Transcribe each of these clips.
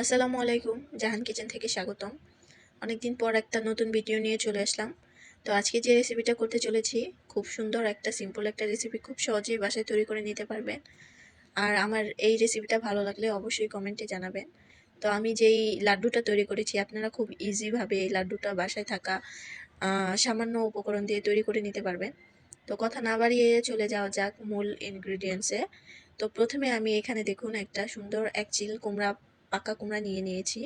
আসসালামু আলাইকুম, জাহান কিচেন থেকে স্বাগতম। অনেকদিন পর একটা নতুন ভিডিও নিয়ে চলে আসলাম। তো আজকে যে রেসিপিটা করতে চলেছি, খুব সুন্দর একটা সিম্পল একটা রেসিপি খুব সহজেই বাসায় তৈরি করে নিতে পারবেন। আর আমার এই রেসিপিটা ভালো লাগলে অবশ্যই কমেন্টে জানাবেন। তো আমি যেই লাড্ডুটা তৈরি করেছি, আপনারা খুব ইজিভাবে এই লাড্ডুটা বাসায় থাকা সামান্য উপকরণ দিয়ে তৈরি করে নিতে পারবেন। তো কথা না বাড়িয়ে চলে যাওয়া যাক মূল ইনগ্রিডিয়েন্টসে তো প্রথমে আমি এখানে দেখুন একটা সুন্দর এক চিল কুমড়া পাকা কুমড়া নিয়ে নিয়েছি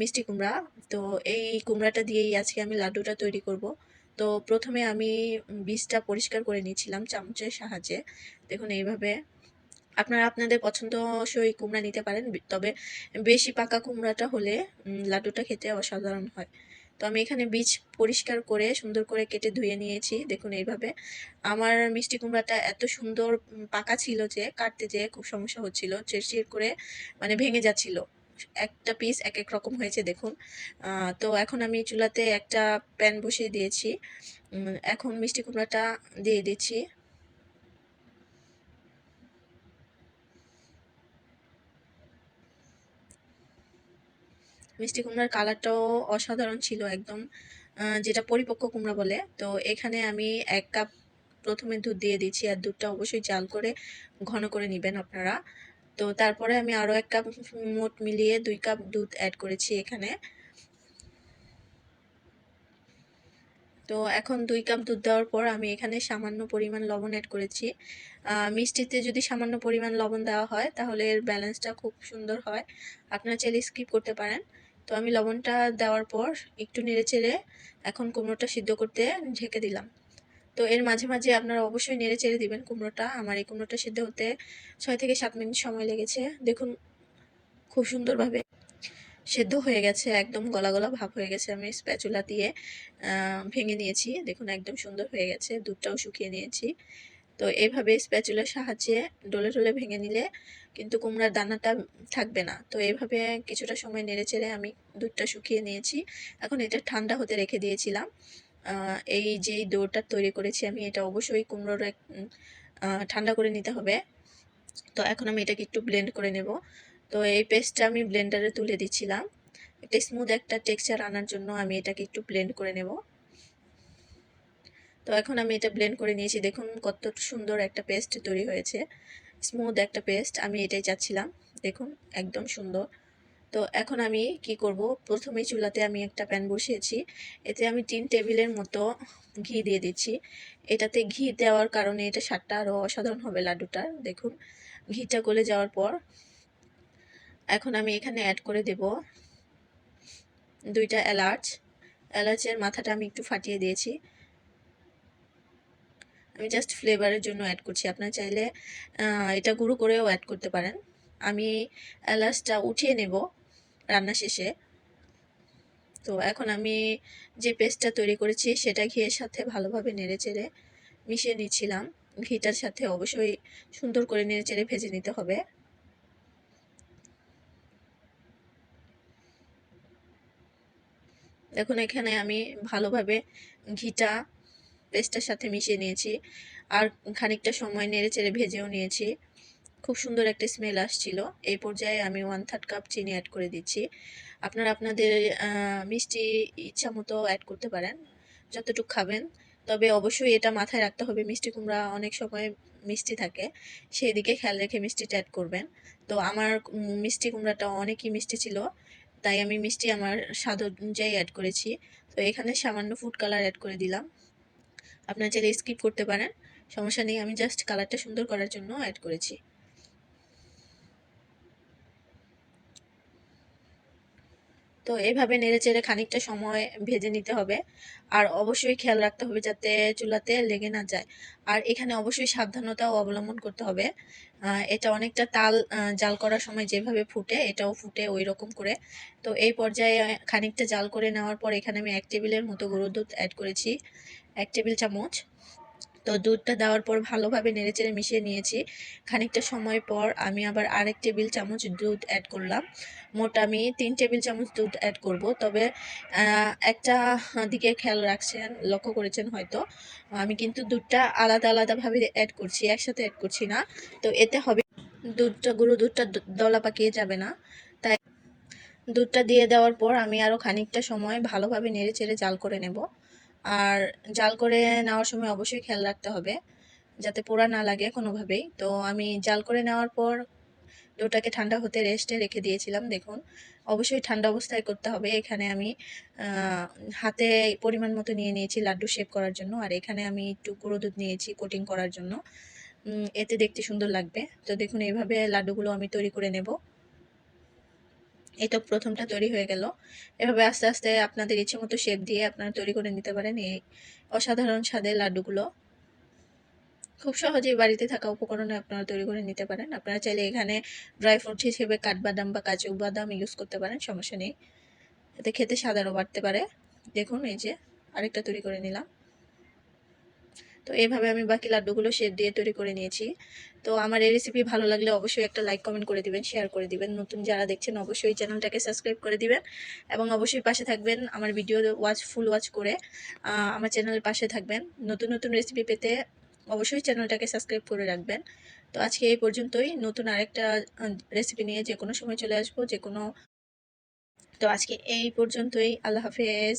মিষ্টি কুমড়া। তো এই কুমড়াটা দিয়েই আজকে আমি লাড্ডুটা তৈরি করব। তো প্রথমে আমি বীজটা পরিষ্কার করে নিয়েছিলাম চামচের সাহায্যে। দেখুন এইভাবে আপনারা আপনাদের পছন্দ পছন্দসই কুমড়া নিতে পারেন, তবে বেশি পাকা কুমড়াটা হলে লাড্ডুটা খেতে অসাধারণ হয়। তো আমি এখানে বীজ পরিষ্কার করে সুন্দর করে কেটে ধুয়ে নিয়েছি, দেখুন এইভাবে। আমার মিষ্টি কুমড়াটা এত সুন্দর পাকা ছিল যে কাটতে যেয়ে খুব সমস্যা হচ্ছিল চিরচির করে মানে ভেঙে যাচ্ছিল। একটা পিস এক এক রকম হয়েছে, দেখুন। তো এখন আমি চুলাতে একটা প্যান বসিয়ে দিয়েছি। এখন মিষ্টি কুমড়াটা দিয়ে দিচ্ছি। মিষ্টি কুমড়ার কালারটাও অসাধারণ ছিল একদম যেটা পরিপক্ক কুমড়া বলে। তো এখানে আমি এক কাপ প্রথমে দুধ দিয়ে দিচ্ছি আর দুধটা অবশ্যই জাল করে ঘন করে নেবেন আপনারা। তো তারপরে আমি আরও এক কাপ মোট মিলিয়ে দুই কাপ দুধ অ্যাড করেছি এখানে। তো এখন দুই কাপ দুধ দেওয়ার পর আমি এখানে সামান্য পরিমাণ লবণ অ্যাড করেছি। মিষ্টিতে যদি সামান্য পরিমাণ লবণ দেওয়া হয় তাহলে এর ব্যালেন্সটা খুব সুন্দর হয়। আপনারা চাইলে স্কিপ করতে পারেন। তো আমি লবণটা দেওয়ার পর একটু নেড়ে চেড়ে এখন কুমড়োটা সিদ্ধ করতে ঢেকে দিলাম। তো এর মাঝে মাঝে আপনারা অবশ্যই নেড়ে চেড়ে দিবেন কুমড়োটা। আমার এই কুমড়োটা সিদ্ধ হতে ছয় থেকে সাত মিনিট সময় লেগেছে। দেখুন, খুব সুন্দরভাবে সেদ্ধ হয়ে গেছে, একদম গলা গলা ভাব হয়ে গেছে। আমি স্প্যাচুলা দিয়ে ভেঙে নিয়েছি। দেখুন, একদম সুন্দর হয়ে গেছে। দুধটাও শুকিয়ে নিয়েছি। তো এইভাবে স্প্যাচুলার সাহায্যে ডলে ডলে ভেঙে নিলে কিন্তু কুমড়ার দানাটা থাকবে না। তো এইভাবে কিছুটা সময় নেড়ে চেড়ে আমি দুধটা শুকিয়ে নিয়েছি। এখন এটা ঠান্ডা হতে রেখে দিয়েছিলাম। এই যে ডোটা তৈরি করেছি আমি, এটা অবশ্যই কুমড়োর ঠান্ডা করে নিতে হবে। তো এখন আমি এটাকে একটু ব্লেন্ড করে নেব। তো এই পেস্টটা আমি ব্লেন্ডারে তুলে দিচ্ছিলাম। একটা স্মুথ একটা টেক্সচার আনার জন্য আমি এটাকে একটু ব্লেন্ড করে নেব। তো এখন আমি এটা ব্লেন্ড করে নিয়েছি। দেখুন কত সুন্দর একটা পেস্ট তৈরি হয়েছে। স্মুথ একটা পেস্ট আমি এটাই চাচ্ছিলাম। দেখুন, একদম সুন্দর। তো এখন আমি কি করব? প্রথমেই চুলাতে আমি একটা প্যান বসিয়েছি। এতে আমি তিন টেবিলের মতো ঘি দিয়ে দিচ্ছি। এটাতে ঘি দেওয়ার কারণে এটা স্বাদটা আরও অসাধারণ হবে লাড্ডুটার। দেখুন, ঘিটা গলে যাওয়ার পর এখন আমি এখানে অ্যাড করে দেব দুইটা এলাচ। এলাচের মাথাটা আমি একটু ফাটিয়ে দিয়েছি। আমি জাস্ট ফ্লেভারের জন্য অ্যাড করছি। আপনারা চাইলে এটা গুঁড়ো করেও অ্যাড করতে পারেন। আমি এলাচটা উঠিয়ে নেব রান্না শেষে। তো এখন আমি যে পেস্টটা তৈরি করেছি, সেটা ঘিয়ের সাথে ভালোভাবে নেড়ে চেড়ে মিশিয়ে নিচ্ছিলাম। ঘিটার সাথে অবশ্যই সুন্দর করে নেড়ে চেড়ে ভেজে নিতে হবে। দেখুন এখানে আমি ভালোভাবে ঘিটা পেস্টের সাথে মিশিয়ে নিয়েছি। আর খানিকটা সময় নেড়ে চেড়ে ভেজেও নিয়েছি। খুব সুন্দর একটা স্মেল আসছিল। এই পর্যায়ে আমি ওয়ান থার্ড কাপ চিনি অ্যাড করে দিচ্ছি। আপনারা আপনাদের মিষ্টি ইচ্ছা মতো অ্যাড করতে পারেন, যতটুকু খাবেন। তবে অবশ্যই এটা মাথায় রাখতে হবে, মিষ্টি কুমড়া অনেক সময় মিষ্টি থাকে। সেই দিকে খেয়াল রেখে মিষ্টিটা অ্যাড করবেন। তো আমার মিষ্টি কুমড়াটা অনেকই মিষ্টি ছিল, তাই আমি মিষ্টি আমার স্বাদ অনুযায়ী অ্যাড করেছি। তো এখানে সামান্য ফুড কালার অ্যাড করে দিলাম। আপনারা চাইলে স্কিপ করতে পারেন। সমস্যা নেই, আমি জাস্ট কালারটা সুন্দর করার জন্য অ্যাড করেছি। তো এইভাবে নেড়েচেড়ে খানিকটা সময় ভেজে নিতে হবে। আর অবশ্যই খেয়াল রাখতে হবে যাতে চুলাতে লেগে না যায়। আর এখানে অবশ্যই সাবধানতাও অবলম্বন করতে হবে। এটা অনেকটা তাল জাল করার সময় যেভাবে ফুটে, এটাও ফুটে ওই রকম করে। তো এই পর্যায়ে খানিকটা জাল করে নেওয়ার পর এখানে আমি এক টেবিলের মতো গরুর দুধ অ্যাড করেছি। এক টেবিল চামচ। তো দুধটা দেওয়ার পর ভালোভাবে নেড়েচেড়ে মিশিয়ে নিয়েছি। খানিকটা সময় পর আমি আবার আরেক টেবিল চামচ দুধ অ্যাড করলাম। মোট আমি তিন টেবিল চামচ দুধ অ্যাড করব। তবে একটা দিকে খেয়াল রাখছেন, লক্ষ্য করেছেন হয়তো, আমি কিন্তু দুধটা আলাদা আলাদাভাবে অ্যাড করছি, একসাথে অ্যাড করছি না। তো এতে হবে দুধটা, গুঁড়ো দুধটা দলা পাকিয়ে যাবে না। তাই দুধটা দিয়ে দেওয়ার পর আমি আরও খানিকটা সময় ভালোভাবে নেড়ে চেড়ে জাল করে নেব। আর জাল করে নেওয়ার সময় অবশ্যই খেয়াল রাখতে হবে, যাতে পোড়া না লাগে কোনোভাবেই। তো আমি জাল করে নেওয়ার পর ডোটাকে ঠান্ডা হতে রেস্টে রেখে দিয়েছিলাম, দেখুন। অবশ্যই ঠান্ডা অবস্থায় করতে হবে। এখানে আমি হাতে পরিমাণ মতো নিয়ে নিয়েছি লাড্ডু শেপ করার জন্য, আর এখানে আমি একটু গুঁড়ো দুধ নিয়েছি কোটিং করার জন্য। এতে দেখতে সুন্দর লাগবে। তো দেখুন, এইভাবে লাড্ডুগুলো আমি তৈরি করে নেব। এই তো প্রথমটা তৈরি হয়ে গেল। এভাবে আস্তে আস্তে আপনাদের ইচ্ছে মতো শেপ দিয়ে আপনারা তৈরি করে নিতে পারেন এই অসাধারণ স্বাদের লাড্ডুগুলো। খুব সহজেই বাড়িতে থাকা উপকরণে আপনারা তৈরি করে নিতে পারেন। আপনারা চাইলে এখানে ড্রাই ফ্রুট হিসেবে কাঠবাদাম বা কাজু বাদাম ইউজ করতে পারেন, সমস্যা নেই। এতে খেতে স্বাদারও বাড়তে পারে। দেখুন, এই যে আরেকটা তৈরি করে নিলাম। তো এইভাবে আমি বাকি লাড্ডুগুলো শেপ দিয়ে তৈরি করে নিয়েছি। তো আমার এই রেসিপি ভালো লাগলে অবশ্যই একটা লাইক কমেন্ট করে দিবেন শেয়ার করে দিবেন। নতুন যারা দেখছেন, অবশ্যই চ্যানেলটাকে সাবস্ক্রাইব করে দিবেন এবং অবশ্যই পাশে থাকবেন আমার ভিডিও ওয়াচ ফুল ওয়াচ করে আমার চ্যানেলের পাশে থাকবেন। নতুন নতুন রেসিপি পেতে অবশ্যই চ্যানেলটাকে সাবস্ক্রাইব করে রাখবেন। তো আজকে এই পর্যন্তই। নতুন আরেকটা রেসিপি নিয়ে যে কোনো সময় চলে আসব যে কোনো তো আজকে এই পর্যন্তই। আল্লাহ হাফেজ।